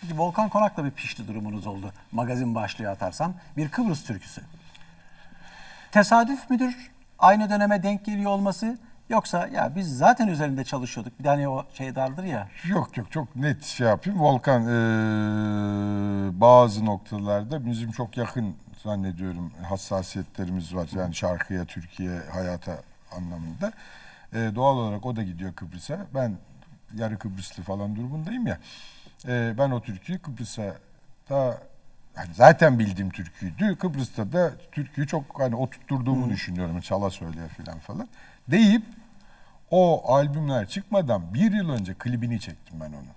Peki Volkan Konak'la bir pişti durumunuz oldu. Magazin başlığı atarsam. Bir Kıbrıs türküsü. Tesadüf müdür aynı döneme denk geliyor olması? Yoksa ya biz zaten üzerinde çalışıyorduk. Bir tane o şey dardır ya. Yok yok çok net şey yapayım. Volkan eee, bazı noktalarda bizim çok yakın zannediyorum hassasiyetlerimiz var. Yani şarkıya, Türkiye, hayata anlamında. Eee, doğal olarak o da gidiyor Kıbrıs'a. Ben yarı Kıbrıslı falan durumundayım ya. Eee, ben o türküyü Kıbrıs'a da hani zaten bildiğim türküydü. Kıbrıs'ta da türküyü çok hani oturtturduğumu düşünüyorum. Çala söyleye falan falan. Deyip o albümler çıkmadan bir yıl önce klibini çektim ben onun.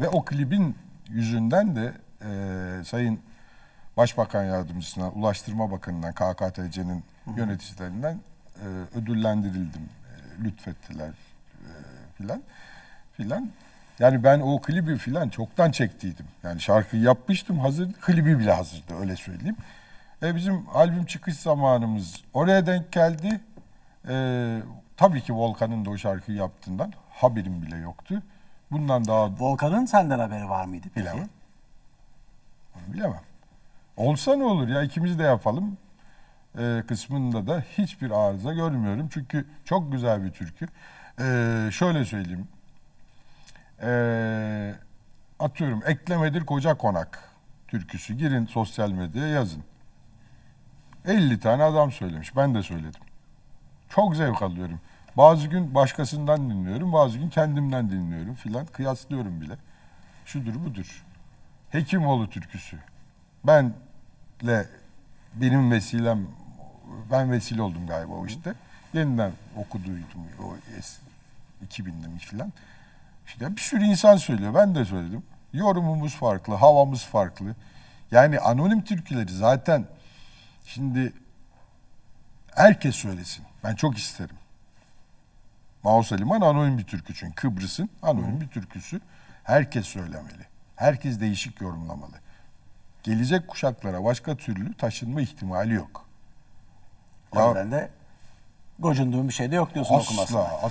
Ve o klibin yüzünden de e, Sayın Başbakan Yardımcısına, Ulaştırma Bakanı'ndan, KKTC'nin yöneticilerinden e, ödüllendirildim. E, lütfettiler e, filan filan. Yani ben o klibi filan çoktan çektiydim. Yani şarkıyı yapmıştım hazır, klibi bile hazırdı öyle söyleyeyim. E, bizim albüm çıkış zamanımız oraya denk geldi. E, tabii ki Volkan'ın da o şarkıyı yaptığından haberim bile yoktu. Bundan daha Volkan'ın senden haberi var mıydı peki? Bilemem. Onu bilemem. Olsa ne olur ya ikimiz de yapalım. Ee, kısmında da hiçbir arıza görmüyorum. Çünkü çok güzel bir türkü. Ee, şöyle söyleyeyim. Ee, atıyorum Eklemedir Koca Konak türküsü. Girin sosyal medyaya yazın. 50 tane adam söylemiş. Ben de söyledim. Çok zevk alıyorum. Bazı gün başkasından dinliyorum, bazı gün kendimden dinliyorum filan. Kıyaslıyorum bile. Şudur budur. Hekimoğlu türküsü. Benle benim vesilem, ben vesile oldum galiba o işte. Yeniden okuduydum o es, 2000'de mi filan. İşte bir sürü insan söylüyor. Ben de söyledim. Yorumumuz farklı, havamız farklı. Yani anonim türküleri zaten şimdi herkes söylesin. Ben çok isterim. Maus Aliman anonim bir türkü çünkü. Kıbrıs'ın anonim bir türküsü. Herkes söylemeli. Herkes değişik yorumlamalı. Gelecek kuşaklara başka türlü taşınma ihtimali yok. O yüzden de gocunduğum bir şey de yok diyorsun okumasına. Asla,